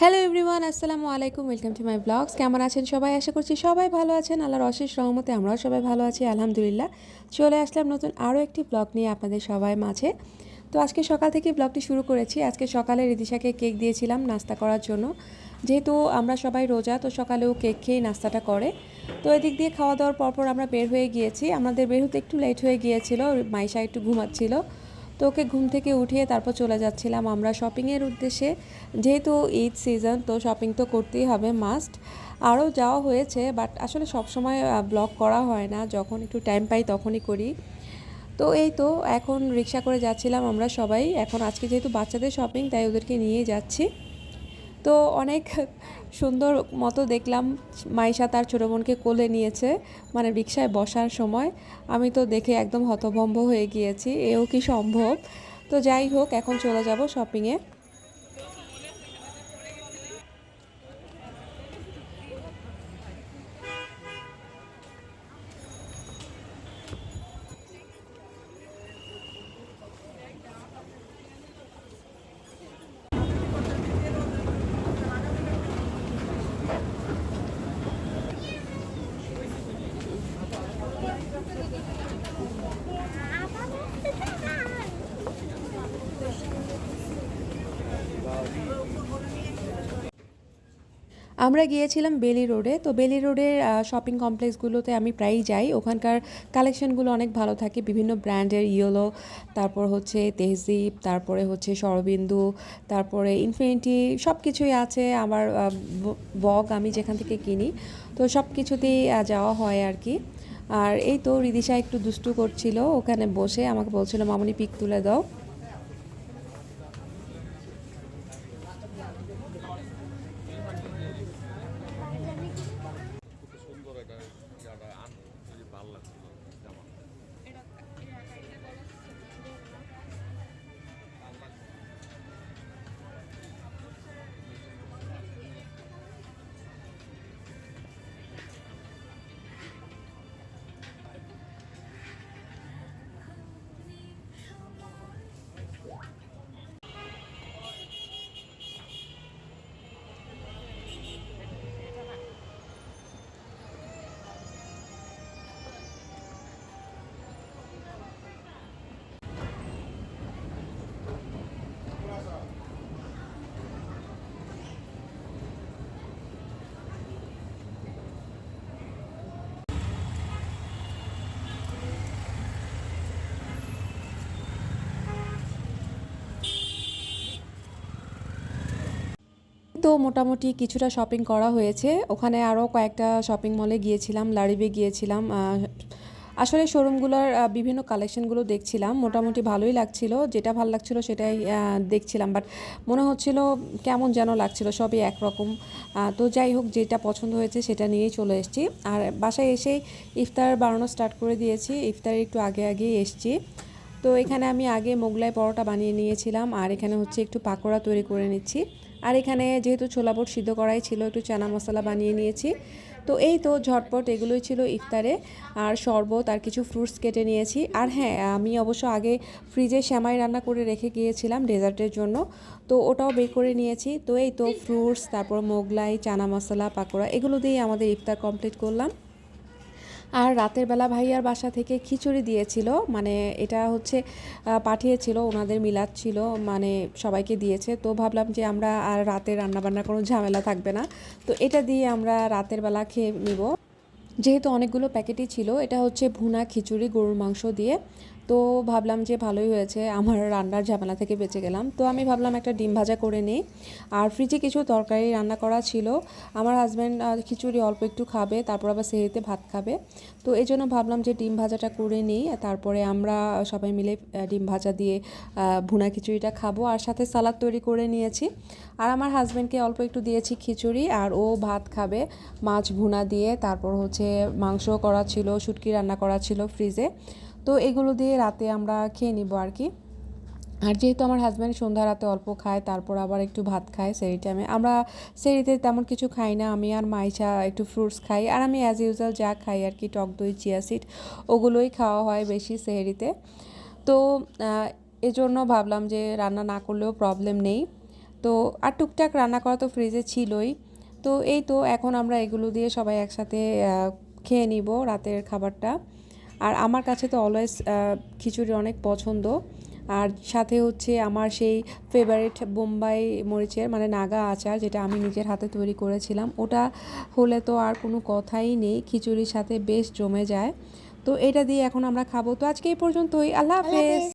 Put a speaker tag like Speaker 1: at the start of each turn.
Speaker 1: Hello everyone আসসালামু আলাইকুম welcome to my blogs কেমন আছেন সবাই? আশা করছি সবাই ভালো আছেন। আল্লাহর অশেষ রহমতে আমরাও সবাই ভালো আছি, আলহামদুলিল্লাহ। চলে আসলাম নতুন আরও একটি ব্লগ নিয়ে আপনাদের সবাই মাঝে। তো আজকে সকাল থেকে ব্লগটি শুরু করেছি। আজকে সকালে রিদিশাকে কেক দিয়েছিলাম নাস্তা করার জন্য। যেহেতু আমরা সবাই রোজা, তো সকালেও কেক খেয়েই নাস্তাটা করে। তো এদিক দিয়ে খাওয়া দাওয়ার পরপর আমরা বের হয়ে গিয়েছি। আমাদের বের হতে একটু লেট হয়ে গিয়েছিল। মাইশা একটু ঘুমাচ্ছিল। তো ওকে ঘুম থেকে উঠিয়ে তারপর চলে যাচ্ছিলাম আমরা শপিংয়ের উদ্দেশ্যে। যেহেতু ঈদ সিজন তো শপিং তো করতেই হবে মাস্ট আরও যাওয়া হয়েছে বাট আসলে সবসময় ব্লগ করা হয় না। যখন একটু টাইম পাই তখনই করি। তো এই তো, এখন রিক্সা করে যাচ্ছিলাম আমরা সবাই। এখন আজকে যেহেতু বাচ্চাদের শপিং তাই ওদেরকে নিয়ে যাচ্ছি। তো অনেক সুন্দর মতো দেখলাম মাইশা তার ছোটো বোনকে কোলে নিয়েছে মানে রিক্সায় বসার সময়। আমি তো দেখে একদম হতভম্ব হয়ে গিয়েছি, এও কি সম্ভব? তো যাই হোক, এখন চলে যাব শপিংয়ে আমরা গিয়েছিলাম বেলি রোডে। তো বেলি রোডের শপিং কমপ্লেক্সগুলোতে আমি প্রায়ই যাই। ওখানকার কালেকশনগুলো অনেক ভালো থাকে। বিভিন্ন ব্র্যান্ডের ইয়েলো, তারপর হচ্ছে তেহজিব, তারপরে হচ্ছে সরবিন্দু, তারপরে ইনফিনিটি সব কিছুই আছে আমার বগ আমি যেখান থেকে কিনি। তো সব কিছুতেই যাওয়া হয় আর কি। আর এই তো রিদিশা একটু দুষ্টু করছিল। ওখানে বসে আমাকে বলছিল, মামনি পিক তুলে দাও। তো মোটামুটি কিছুটা শপিং করা হয়েছে। ওখানে আরও কয়েকটা শপিং মলে গিয়েছিলাম লারিবে গিয়েছিলাম আসলে শোরুমগুলোর বিভিন্ন কালেকশনগুলো দেখছিলাম। মোটামুটি ভালোই লাগছিল, যেটা ভালো লাগছিল সেটাই দেখছিলাম। বাট মনে হচ্ছিল কেমন যেন লাগছিল, সবই একরকম। তো যাই হোক, যেটা পছন্দ হয়েছে সেটা নিয়েই চলে এসেছি। আর বাসায় এসেই ইফতার বানানো স্টার্ট করে দিয়েছি। ইফতার একটু আগে আগেই এসেছি। তো এখানে আমি আগে মোগলাই পরোটা বানিয়ে নিয়েছিলাম, আর এখানে হচ্ছে একটু পাকোড়া তৈরি করে নিচ্ছি। আর এখানে যেহেতু ছোলা বুট সিদ্ধ করাই ছিল, একটু চানা মশলা বানিয়ে নিয়েছি। তো এই তো ঝটপট এগুলোই ছিল ইফতারে, আর শরবত আর কিছু ফ্রুটস কেটে নিয়েছি। আর হ্যাঁ আমি অবশ্য আগে ফ্রিজে শ্যামাই রান্না করে রেখে গিয়েছিলাম ডেজার্টের জন্য। তো ওটাও বের করে নিয়েছি। তো এই তো ফ্রুটস তারপর মোগলাই, চানা মশলা, পাকোড়া, এগুলো দিয়েই আমাদের ইফতার কমপ্লিট করলাম। আর রাতের বেলা ভাইয়ার বাসা থেকে খিচুড়ি দিয়েছিল মানে এটা হচ্ছে পাঠিয়েছিল, ওনাদের মিলাদ ছিল মানে সবাইকে দিয়েছে। তো ভাবলাম যে আমরা আর রাতে রান্নাবান্নার কোনো ঝামেলা থাকবে না। তো এটা দিয়ে আমরা রাতের বেলা খেয়ে নিব। যেহেতু অনেকগুলো প্যাকেটই ছিল, এটা হচ্ছে ভুনা খিচুড়ি, গরুর মাংস দিয়ে। তো ভাবলাম যে ভালোই হয়েছে, আমার রান্নার ঝামেলা থেকে বেঁচে গেলাম। তো আমি ভাবলাম একটা ডিম ভাজা করে নিই। আর ফ্রিজে কিছু তরকারি রান্না করা ছিল। আমার হাজব্যান্ড খিচুড়ি অল্প একটু খাবে, তারপর আবার সেহেতে ভাত খাবে। তো এই জন্য ভাবলাম যে ডিম ভাজাটা করে নিই। তারপরে আমরা সবাই মিলে ডিম ভাজা দিয়ে ভুনা খিচুড়িটা খাব। আর সাথে সালাদ তৈরি করে নিয়েছি। আর আমার হাজব্যান্ডকে অল্প একটু দিয়েছি খিচুড়ি। আর ও ভাত খাবে, মাছ ভুনা দিয়ে। তারপর হচ্ছে মাংস করা ছিল, শুটকি রান্না করা ছিল ফ্রিজে তো এগুলো দিয়ে রাতে আমরা খেয়ে নিব আর কি। আর যেহেতু আমার হাজব্যান্ড সন্ধ্যা রাতে অল্প খায়, তারপর আবার একটু ভাত খায় সেই টাইমে আমরা সেরিতে তেমন কিছু খাই না, আমি আর মাইচা একটু ফ্রুটস খাই। আর আমি অ্যাজ ইউজুয়াল যা খাই আর কি, টক দই চিয়া সিড ওগুলোই খাওয়া হয় বেশি সেহরিতে। তো এজন্য ভাবলাম যে রান্না না করলেও প্রবলেম নেই। তো, আর টুকটাক রান্না করা তো ফ্রিজে ছিলই। তো, এই তো, এখন আমরা এগুলো দিয়ে সবাই একসাথে খেয়ে নিব রাতের খাবারটা। আর আমার কাছে তো অলওয়েজ খিচুড়ি অনেক পছন্দ। আর সাথে হচ্ছে আমার সেই ফেভারিট বোম্বাই মরিচের মানে নাগা আচার যেটা আমি নিজের হাতে তৈরি করেছিলাম, ওটা হলে তো আর কোনো কথাই নেই, খিচুড়ির সাথে বেশ জমে যায়। তো এটা দিয়ে এখন আমরা খাব। তো আজকে এই পর্যন্তই। আল্লাহ
Speaker 2: হাফেজ।